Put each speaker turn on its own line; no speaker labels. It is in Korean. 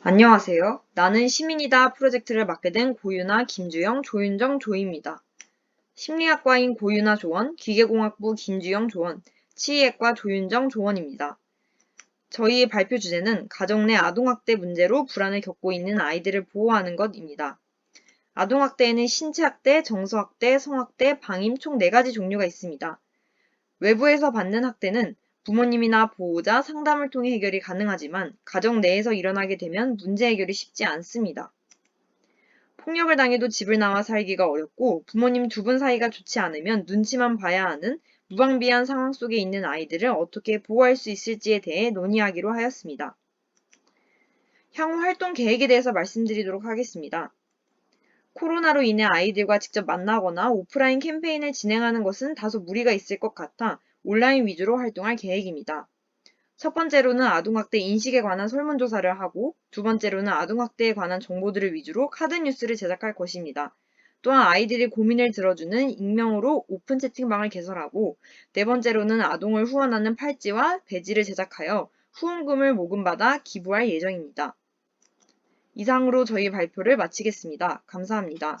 안녕하세요. 나는 시민이다 프로젝트를 맡게 된 고유나 김주영, 조윤정, 조입니다. 심리학과인 고유나 조원, 기계공학부 김주영 조원, 치의학과 조윤정 조원입니다. 저희의 발표 주제는 가정 내 아동학대 문제로 불안을 겪고 있는 아이들을 보호하는 것입니다. 아동학대에는 신체학대, 정서학대, 성학대, 방임 총 4가지 종류가 있습니다. 외부에서 받는 학대는 부모님이나 보호자, 상담을 통해 해결이 가능하지만 가정 내에서 일어나게 되면 문제 해결이 쉽지 않습니다. 폭력을 당해도 집을 나와 살기가 어렵고 부모님 두 분 사이가 좋지 않으면 눈치만 봐야 하는 무방비한 상황 속에 있는 아이들을 어떻게 보호할 수 있을지에 대해 논의하기로 하였습니다. 향후 활동 계획에 대해서 말씀드리도록 하겠습니다. 코로나로 인해 아이들과 직접 만나거나 오프라인 캠페인을 진행하는 것은 다소 무리가 있을 것 같아 온라인 위주로 활동할 계획입니다. 첫 번째로는 아동학대 인식에 관한 설문조사를 하고 두 번째로는 아동학대에 관한 정보들을 위주로 카드뉴스를 제작할 것입니다. 또한 아이들이 고민을 들어주는 익명으로 오픈 채팅방을 개설하고 네 번째로는 아동을 후원하는 팔찌와 배지를 제작하여 후원금을 모금받아 기부할 예정입니다. 이상으로 저희 발표를 마치겠습니다. 감사합니다.